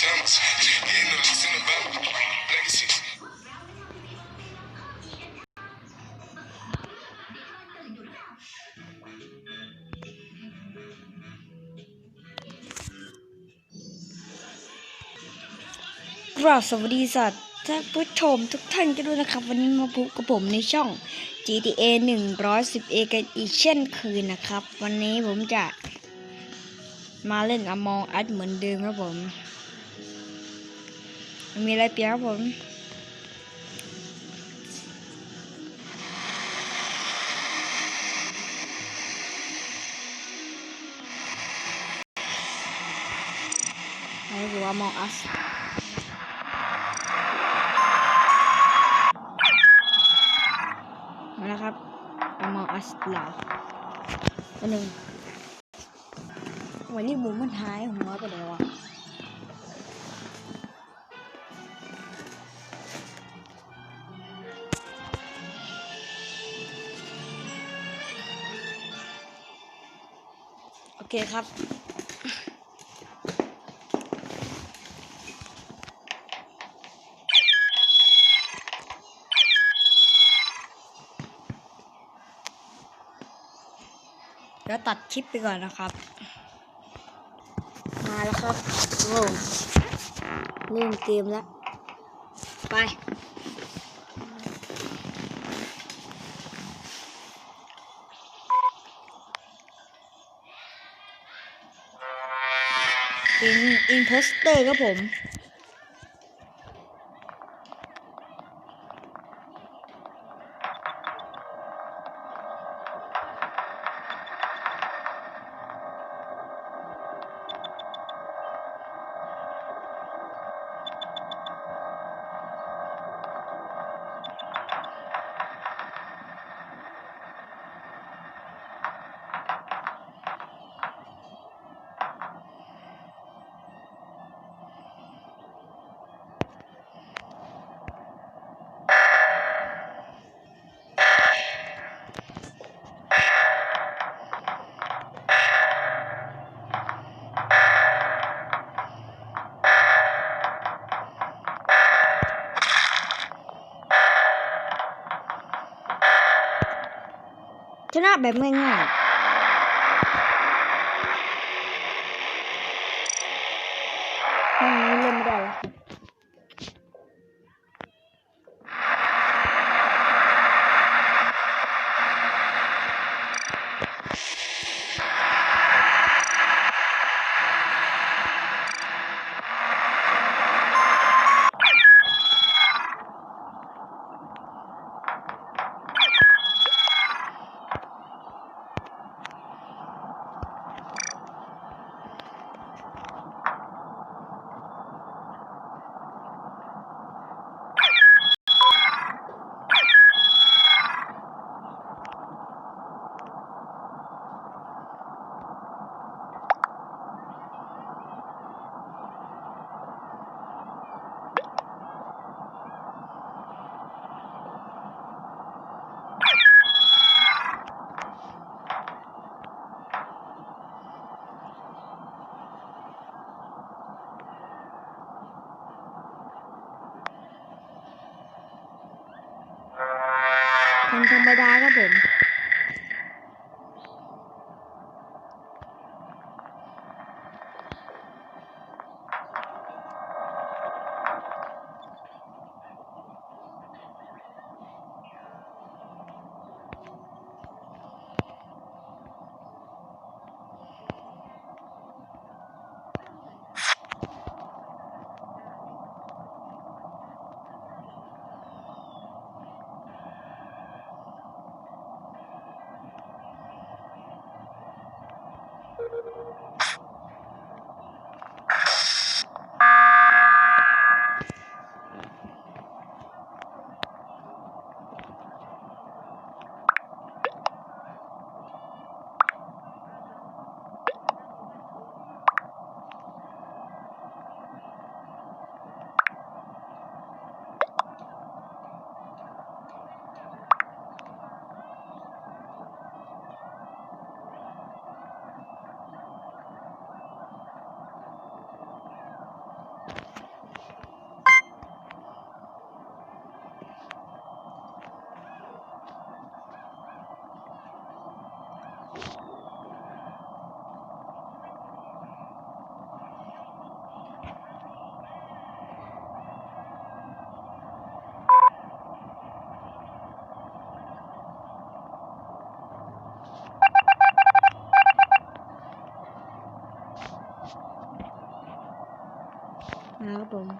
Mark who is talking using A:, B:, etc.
A: กราบสวัสดีสัตว์ท่านผู้ชมทุกท่านกันด้วยนะครับ วันนี้มาพบกับผมในช่อง GTA 110 A กันอีกเช่นเคยนนะครับ วันนี้ผมจะมาเล่น Among Us เหมือนเดิมครับผม มีอะไรเปลี่ยนครับผม ไอันนี้คือ Among Us มาแล้วครับ Among Us เราอันหนึ่งวันนี้หมูมันหายหัวไปไหนวะ เคครับ เดี๋ยวตัดคลิปไปก่อนนะครับ มาแล้วครับโอ้เล่นเกมแล้ว ไป เป็นอินโพสเตอร์ครับผม นะแบบง่ายๆไม่งั้น คนธรรมดาครับผม 懂